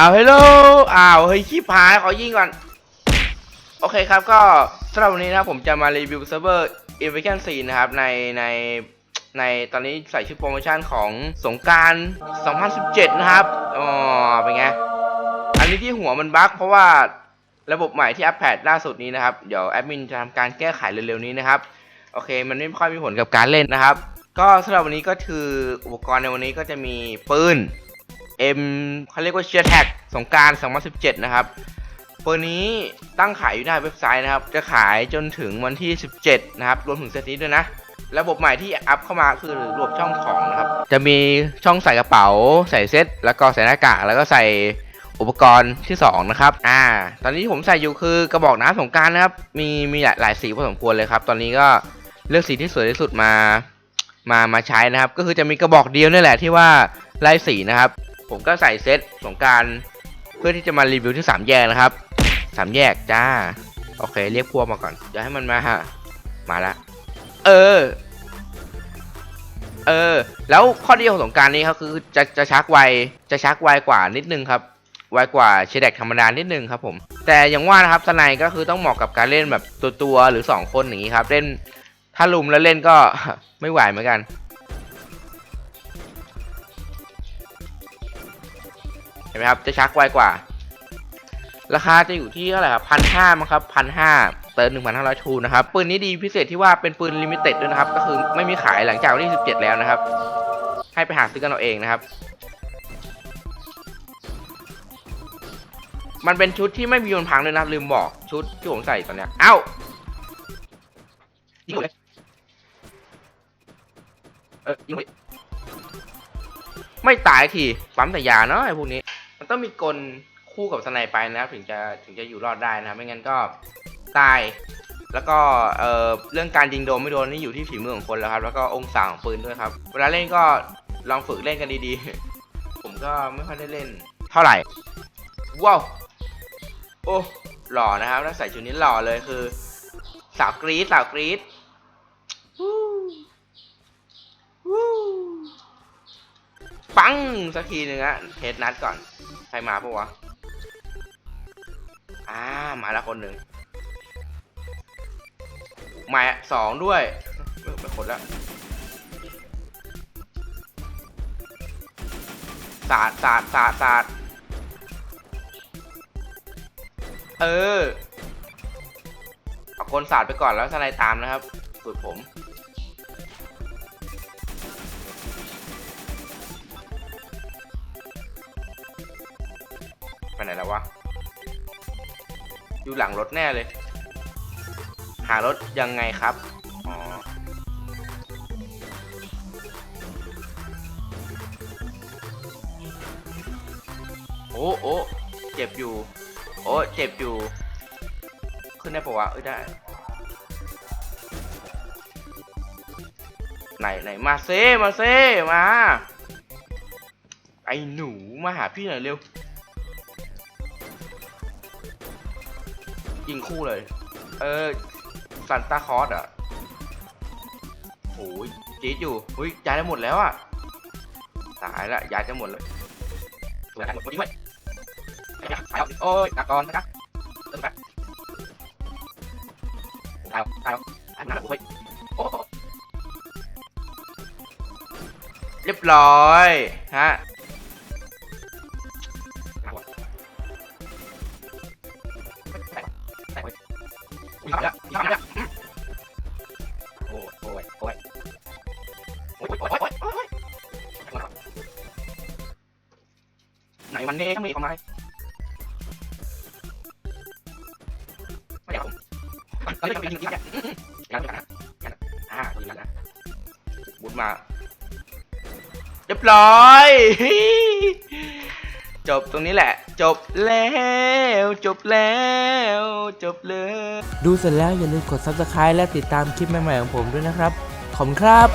อ้าวเฮลโลอ้าวเฮ้ยขี้พายขอยิงก่อน โอเคครับก็สำหรับวันนี้นะครับผมจะมารีวิวเซิร์ฟเวอร์ Invasion 4นะครับ ในในในตอนนี้ใส่ชื่อโปรโมชั่นของสงการ 2017 นะครับ อ๋อ เป็นไง อันนี้ที่หัวมันบั๊กเพราะว่าระบบใหม่ที่อัปเดตล่าสุดนี้นะครับ เดี๋ยวแอดมินจะทำการแก้ไขเร็วๆนี้นะครับ โอเค มันไม่ค่อยมีผลกับการเล่นนะครับ ก็สำหรับวันนี้ก็คืออุปกรณ์ในวันนี้ก็จะมีปืน M เขาเรียกว่าเชียร์แท็กสงกราร2017 นะครับปืนนี้ตั้งขายอยู่หน้าเว็บไซต์นะครับ จะขายจนถึงวันที่ 17 นะครับ รวมถึงเซตนี้ด้วยนะ ระบบใหม่ที่อัพเข้ามาคือระบบช่องของนะครับ จะมีช่องใส่กระเป๋า ใส่เซต แล้วก็ใส่หน้ากาก แล้วก็ใส่อุปกรณ์ที่ 2 นะครับ อ่า ตอนนี้ที่ผมใส่อยู่คือกระบอกน้ำสงกรารนะครับ มีมีหลายหลายสีพอสมควรเลยครับ ตอนนี้ก็เลือกสีที่สวยที่สุดมา มา มาใช้นะครับ ก็คือจะมีกระบอกเดียวนี่แหละที่ว่าไล่สีนะครับ ผมก็ใส่เซตสงกรารเพื่อที่จะมารีวิวที่สามแยกนะครับสามแยกจ้า โอเค เรียกพวกมาก่อนเดี๋ยวให้มันมาฮะมาละเออ เออ แล้วข้อดีของสงกรารนี้ครับคือจะจะชักไวจะชักไวกว่านิดนึงครับไวกว่าเชดแดกธรรมดานิดนึงครับผม แต่อย่างว่านะครับสไนด์ก็คือต้องเหมาะกับการเล่นแบบตัวตัวหรือสองคนอย่างนี้ครับ เล่นถ้าลุมแล้วเล่นก็ไม่ไหวเหมือนกัน เห็นไหมครับ จะชักไวกว่า ราคาจะอยู่ที่เท่าไหร่ครับพันห้ามั้งครับพันห้าเติมหนึ่งพันห้าร้อยทูนะครับ ปืนนี้ดีพิเศษที่ว่าเป็นปืนลิมิเต็ดด้วยนะครับ ก็คือไม่มีขายหลังจากวันที่สิบเจ็ดแล้วนะครับ ให้ไปหาซื้อกันเอาเองนะครับ มันเป็นชุดที่ไม่มีวันพังเลยนะลืมบอกชุดที่ผมใส่ตอนเนี้ย เอ้ายิงเลยเออยิงไม่ตายทีปั๊มแต่ยาเนาะไอ้พวกนี้ มันต้องมีกลคู่กับสไนไปนะครับ ถึงจะถึงจะอยู่รอดได้นะครับไม่งั้นก็ตาย แล้วก็เอ่อเรื่องการยิงโดนไม่โดนนี่อยู่ที่ฝีมือของคนแล้วครับ แล้วก็องศาของปืนด้วยครับ เวลาเล่นก็ลองฝึกเล่นกันดีๆ ผมก็ไม่ค่อยได้เล่น เท่าไหร่ว้าวโอ้หล่อนะครับแล้วใส่ชุดนี้หล่อเลยคือ สาวกรี๊ดสาวกรี๊ดวู้วู้ ปังสักทีหนึ่งอะเทสนัดก่อน ใครมาปะวะ อ่า มาแล้วคนหนึ่งมาสองด้วยเออไปคนแล้วสาดสาดสาดสาดเออ เอาคนสาดไปก่อนแล้วสไลด์ตามนะครับสูตรผม ไปไหนแล้ววะ อยู่หลังรถแน่เลย หารถยังไงครับ อ๋อ โอ้โอ้เจ็บอยู่ โอ้เจ็บอยู่ ขึ้นได้ปะวะ เอ้ยได้ ไหนไหนมาเซมาเซมา ไอ้หนูมาหาพี่หน่อยเร็ว ยิงคู่เลย เออซันตาคอสอะโอ้ยจี๊ดอยู่เฮ้ยย้ายได้หมดแล้วอะ ตายละย้ายจะหมดเลยตัวไหนหมดพอดีไหมโอ้ยตากรนะครับเติมไปตายตายอันนั้นโอ้ยโอ้เรียบร้อย ฮะ อีกแล้วอีกแล้วโอ้ยโอ้ยโอ้ยโอ้ยโอ้ยโอ้ยโอ้ยไหนมันเน่มีของไหมไม่อยากผมเราจะไปยิงยิงกันกันกันกันอ่าตัวนี้นะบุญมาเรียบร้อย จบตรงนี้แหละ จบแล้วจบแล้วจบเลย ดูเสร็จแล้วอย่าลืมกด subscribe และติดตามคลิปใหม่ๆของผมด้วยนะครับ ขอบคุณครับ